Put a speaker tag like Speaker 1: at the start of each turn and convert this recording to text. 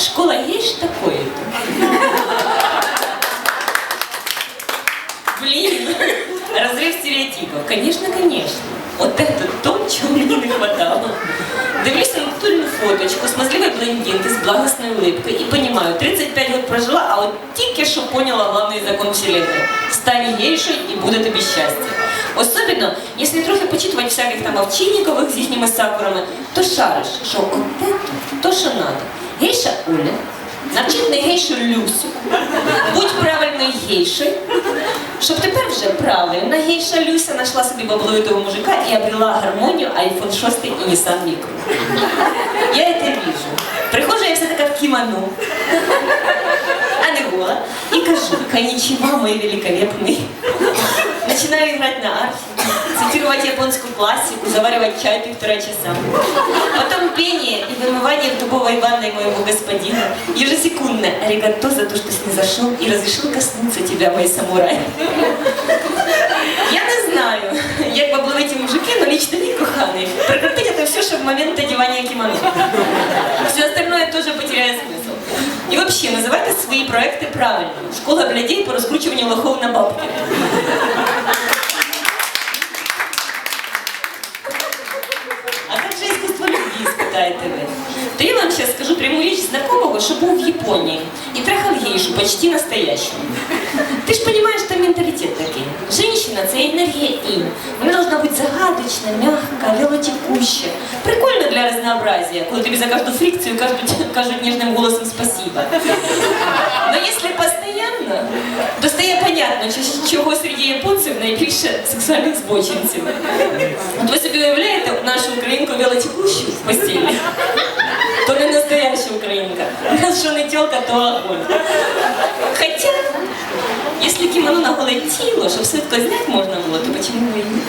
Speaker 1: Школа есть такое-то? Блин, разрыв стереотипов. Конечно, конечно. Вот это то, чего мне не хватало. Дивлюсь на натурную фоточку смазливой блондинки с благостной улыбкой и понимаю, 35 лет прожила, а вот тільки що поняла главный закон вселенной. Стань гейшей і буде тобі щастя. Особенно, якщо трохи почитувати всяких там овчинникових з їхніми сакурами, то шариш, що от это то, що надо. Оля, навчить не гейшу Люсю, будь правильною гейшою, щоб тепер вже правильна гейша Люся знайшла собі бабловитого мужика і обрела гармонію iPhone 6 і Nissan Micro. Я это вижу. Прихожу я вся така в кимоно, а не гола, и кажу, коничева, мой великолепный. Начинаю играть на арфе, цитировать японскую классику, заваривать чай полтора часа. Потом пение и вымывание в дубовой ванной моего господина. Ежесекундно аригато за то, что снизошел и разрешил коснуться тебя, мой самурай. Я не знаю, як бабловиті мужики, но лично не коханий. Прекратить это все, что в момент одевания кимоно. Все остальное тоже потеряет смысл. И вообще, называйте свои проекты правильно. Школа блядей по раскручиванию лохов на бабки. любви, испытаете вы? То я вам сейчас скажу прямую речь знакомого, что был в Японии и трахал гейшу почти настоящую. Ти ж розумієш, там менталітет такий. Женщина це енергія інь. Вона должна бути загадочна, мягка, велотекуща. Прикольно для разнообразия, коли тобі за кожну фрикцію кажуть, кажуть ніжним голосом спасибо. Но якщо постоянно, то стає понятно, чи- чого серед японців найбільше сексуальних збочинців. От ви собі уявляєте нашу українку велотекущу в постелі? То не настояща українка. У нас що не тілка, то огонь. Хотя, если кимоно на голое тіло, щоб швидко зняти можна було, то почему бы і ні?